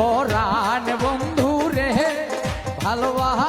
পরাণ বন্ধু রে ভালোবাসায়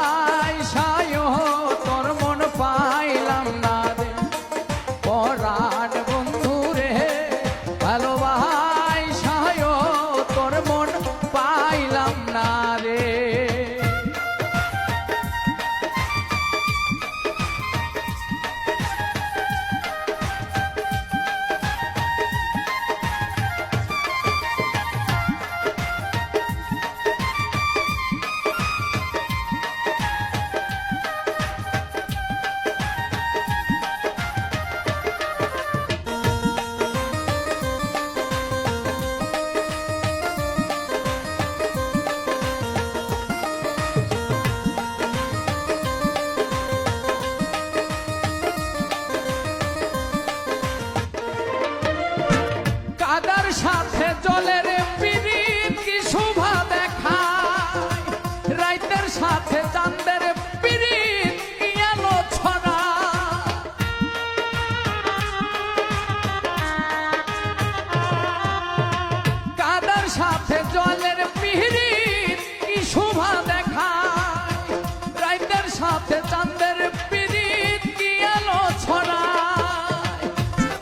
সাথে চাঁদের পিরিত কি ছড়ায়?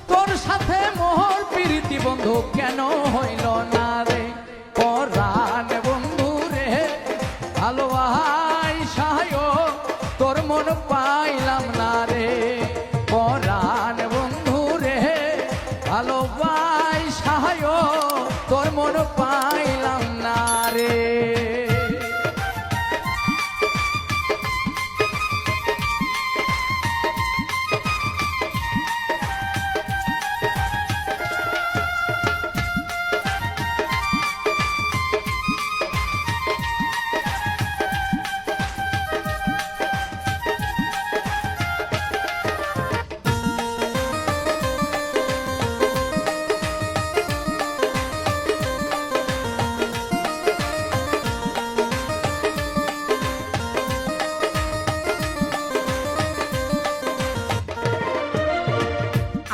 তোর সাথে মোহর প্রীতি বন্ধু কেন হইল না রে? পরাণ বন্ধু রে ভালোবাই সাহায় তোর মন পাইলাম না রে। পরাণ বন্ধু রে ভালোবাই সাহায় তোর মন পাইলাম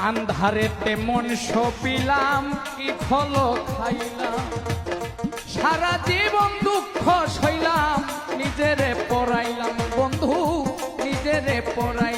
আন্ধারেতে তেমন সপিলাম কি ফল খাইলাম। সারা জীবন দুঃখ সইলাম, নিজেরে পড়াইলাম। বন্ধু, নিজেরে পড়াই